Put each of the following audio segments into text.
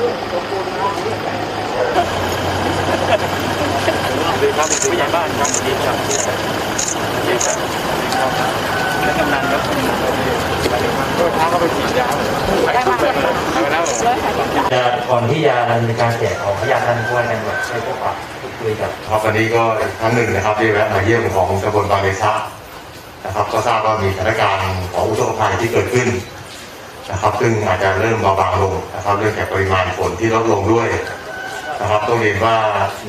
ดีครับผู้ใหญ่บ้านครับดีครับดีครับแล้วกำนันครับก็ท้าเขาไปฉีดยาไปแล้วไปแล้วจะก่อนที่จะดำเนินการแจกของยาทันควรกันแบบใช้พวกปรับพูดคุยกับครับวันนี้ก็ครั้งหนึ่งนะครับที่แวะมาเยี่ยมของตำบลบางเลชะนะครับก็ทราบว่ามีสถานการณ์ของอุทกภัยที่เกิดขึ้น นะครับ ซึ่งอาจจะเริ่มเบาบางลงนะครับเรื่องจากปริมาณฝนที่ลดลงด้วยนะครับต้องเรียนว่า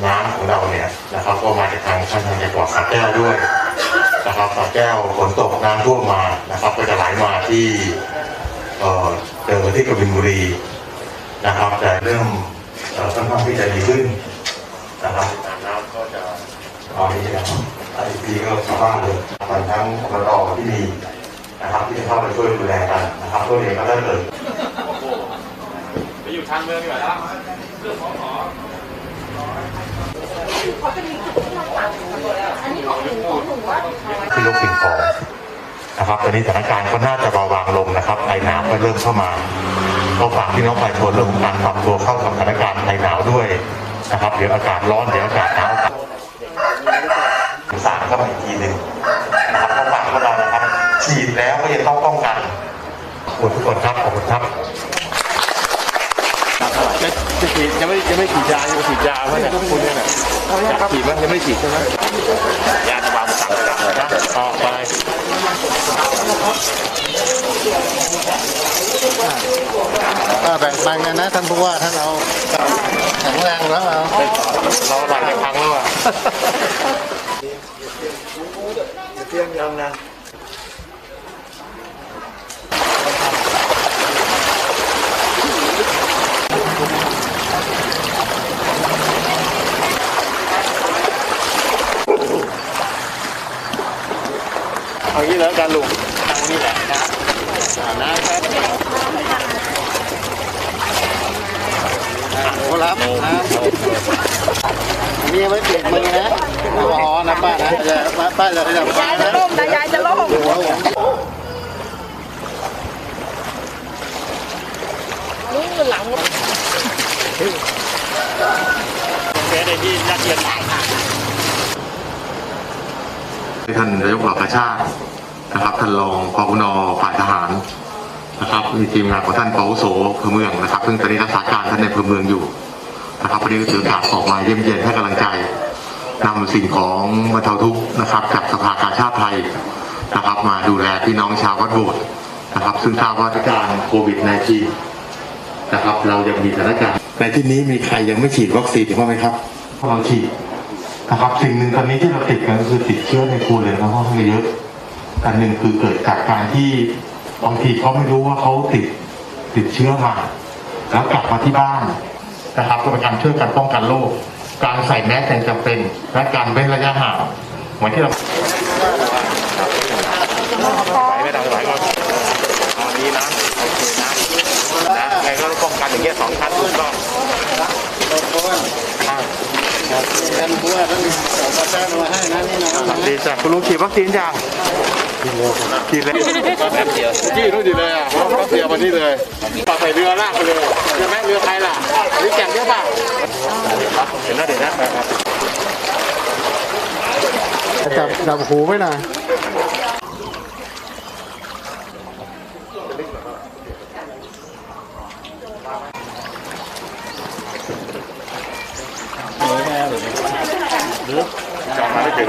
น้ำของเราเนี่ยนะครับ ก็มาจากทางท่านทางจังหวัดสระแก้วด้วยนะครับสระแก้วฝนตกน้ำท่วมมานะครับ ก็จะไหลมาที่เอ่อเจอที่กบินบุรีนะครับ แต่เริ่มเอ่อค่อนข้างที่จะดีขึ้นนะครับน้ำก็จะตอนนี้นะครับไอพีก็ชาวบ้านเลยมันทั้งอบตที่มี นะครับที่จะเข้าไปช่วยดูแลกันนะครับตัวเองก็ได้เลยไปอยู่ทางเมืองดีกว่าครับที่ยกสิ่งของนะครับตอนนี้สถานการณ์ก็น่าจะเบาบางลงนะครับไอน้ำก็เริ่มเข้ามาก็ฝากพี่น้องประชาชนเรื่องของการปรับตัวเข้ากับสถานการณ์ไอหนาวด้วยนะครับเดี๋ยวอากาศร้อนเดี๋ยวอากาศหนาวสารเข้ามาอีกทีหนึ่ง ฉีดแล้วก็ยังต้องป้องกันขอบคุณทุกคนครับขอบคุณครับจะจะฉีดยังไม่ยังไม่ฉีดยายังไม่ฉีดยาเพราะเนี่ยคุณเนี่ยอยากฉีดไหมยังไม่ฉีดใช่ไหมยาจะวางสั่งนนะออกไปก็แบ่งปันกันนะท่านผู้ว่าถ้านเราแข็งแรงแล้วเราเราหลังจะพังแล้วอะเตรียมยามนะ อางนี้แล้วกันลุงทางนี้แหละนะอ่านะครับโอ้รับนะนี่ไว้ปิดมือนะอลกอนะป้านะอย่าป้าป้าอย่าขยับยายจะล่มนะยายจะล่มหัวผมนี่หลังเดี๋ยวที่นักเรียน ท่านนายกหล่ากาชาตินะครับท่านรองพบนฝ่ายทหารนะครับมีทีมงานของท่านปวุโสพเมืองนะครับซึ่งตอนนี้รักษาการท่านในพเมืองอยู่นะครับวันนี้ก็ถือโอกาสออกมาเยี่ยมเยียนให้กำลังใจนำสิ่งของบรรเทาทุกข์นะครับจากสภากาชาติไทยนะครับ มาดูแลพี่น้องชาววัดโบสถ์นะครับ ซึ่งทราบว่าสถานการณ์โควิด -19 นะครับ เรายังมีสถานการณ์ในที่นี้มีใครยังไม่ฉีดวัคซีนบ้าไหมครับเราฉีด นะครับสิ่งหนึ่งตอนนี้ที่เราติดกันก็คือติดเชื้อในครัวเรือนค่อนข้างเยอะอันหนึ่งคือเกิดจากการที่บางทีเขาไม่รู้ว่าเขาติดติดเชื้อมาแล้วกลับมาที่บ้านนะครับก็เป็นการช่วยกันป้องกันโรคการใส่แมสยังจำเป็น และการเว้นระยะห่างเหมือนที่เราไหวไม่ได้ไหวก็เอาดีนะโอเคนะนะไงก็ป้องกันอย่างเงี้ยสองชั้นถูกต้อง ท่านผู้ว่าท่านส่งประชามาให้นะนี่นะดีจ้ะคุณลุงฉีดวัคซีนยังฉีดเลยแป๊บเดียวฉีดนู่นดีเลยอะเพราะแป๊บเดียวมานี่เลยต่อใส่เรือลากไปเลยเรือไหมเรือใครล่ะนี่แก่งเยอะป่ะเห็นแล้วเดี๋ยวนะจับจับหูไว้ หน่อยจองมาไม่ถึง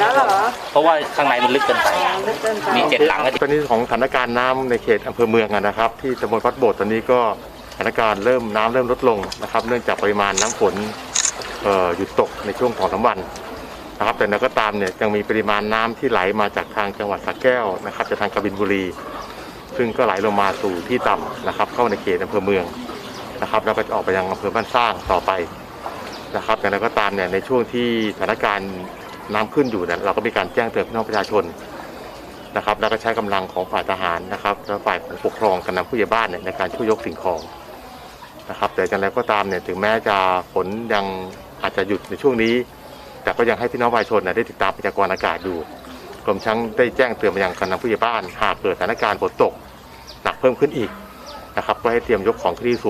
แล้วเหรอเพราะว่าข้างในมันลึกเกินไปมีเจ็ดหลังก็ตอนนี้ของสถานการณ์น้ำในเขตอำเภอเมืองอะนะครับ ที่ตำบลพัดโบดตอนนี้ก็สถานการณ์เริ่มน้ำเริ่มลดลงนะครับ เนื่องจากปริมาณน้ำฝนเอ่อหยุดตกในช่วงสองสามวันนะครับแต่แล้วก็ตามเนี่ยยังมีปริมาณน้ำที่ไหลมาจากทางจังหวัดสระแก้วนะครับจากทางกบินบุรี ซึ่งก็ไหลลงมาสู่ที่ต่ำนะครับ เข้าในเขตอำเภอเมืองนะครับ แล้วก็จะออกไปยังอำเภอบ้านสร้างต่อไป นะครับแต่แล้วก็ตามเนี่ยในช่วงที่สถานการณ์น้ำขึ้นอยู่เนี่ยเราก็มีการแจ้งเตือนพี่น้องประชาชนนะครับ แล้วก็ใช้กำลังของฝ่ายทหารนะครับและฝ่ายของปกครองกันนำผู้ใหญ่บ้านเนี่ยในการช่วยยกสิ่งของนะครับ แต่อย่างไรก็ตามเนี่ยถึงแม้จะฝนยังอาจจะหยุดในช่วงนี้ แต่ก็ยังให้พี่น้องประชาชนเนี่ยได้ติดตามพยากรณ์อากาศอยู่รวมทั้งได้แจ้งเตือนมายังกันนำผู้ใหญ่บ้านหากเกิดสถานการณ์ฝนตกหนักเพิ่มขึ้นอีกนะครับก็ให้เตรียมยกของขึ้นที่สูง